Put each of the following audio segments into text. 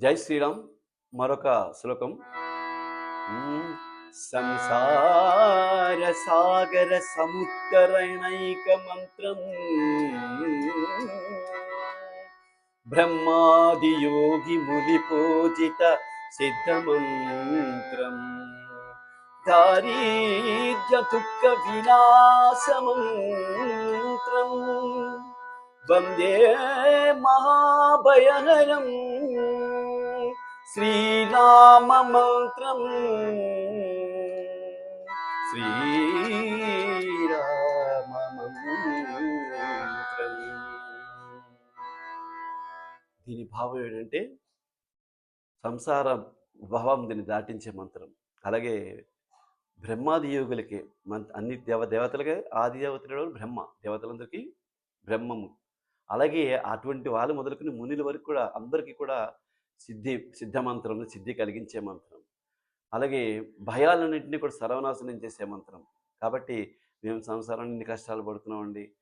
జై శ్రీరామ్. మరొక శ్లోకం. సంసార సాగర సముత్తరణైక మంత్రం. బ్రహ్మాది యోగి ముని పూజిత సిద్ధ మంత్రం. దారిద్ర్య దుఃఖ వినాశమంత్రం వందే మహాభయహరం. శ్రీరామ మంత్రం. దీని భావం ఏంటంటే సంసార భావం దీన్ని దాటించే మంత్రం. అలాగే బ్రహ్మాది యోగులకి మన అన్ని దేవ దేవతలకే ఆది దేవతలు బ్రహ్మ దేవతలందరికీ బ్రహ్మము. అలాగే అటువంటి వాళ్ళు మొదలుకుని మునుల వరకు కూడా అందరికీ కూడా సిద్ధి సిద్ధ మంత్రం సిద్ధి కలిగించే మంత్రం. అలాగే భయాలన్నింటినీ కూడా సర్వనాశనం చేసే మంత్రం. కాబట్టి మేము సంసారాన్ని ఇన్ని కష్టాలు పడుతున్నామండి.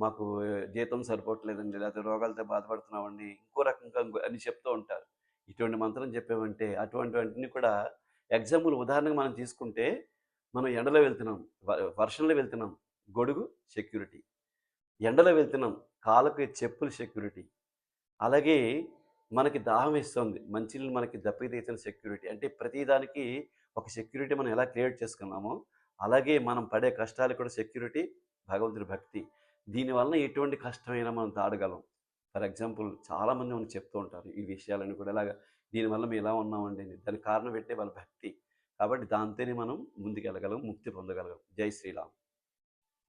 మాకు జీతం సరిపోవట్లేదండి లేకపోతే రోగాలతో బాధపడుతున్నామండి ఇంకో రకంగా అని చెప్తూ ఉంటారు. ఇటువంటి మంత్రం చెప్పామంటే అటువంటివన్నీ కూడా ఎగ్జాంపుల్ ఉదాహరణగా మనం తీసుకుంటే మనం ఎండలో వెళ్తున్నాం వ- వర్షంలో వెళ్తున్నాం గొడుగు సెక్యూరిటీ. ఎండలో వెళ్తున్నాం కాళ్ళకి చెప్పులు సెక్యూరిటీ. అలాగే మనకి దాహం ఇస్తుంది మంచినీళ్ళు మనకి దప్పిక తీసిన సెక్యూరిటీ అంటే ప్రతిదానికి ఒక సెక్యూరిటీ మనం ఎలా క్రియేట్ చేసుకున్నామో అలాగే మనం పడే కష్టాలు కూడా సెక్యూరిటీ భగవంతుడి భక్తి. దీనివల్ల ఎటువంటి కష్టమైనా మనం తాడగలం. ఫర్ ఎగ్జాంపుల్ చాలామంది మనకు చెప్తూ ఉంటారు ఈ విషయాలను కూడా ఇలాగా దీనివల్ల మేము ఎలా ఉన్నామండి? దానికి కారణం పెట్టే వాళ్ళ భక్తి. కాబట్టి దాంతోనే మనం ముందుకెళ్ళగలం ముక్తి పొందగలం. జై శ్రీరామ్.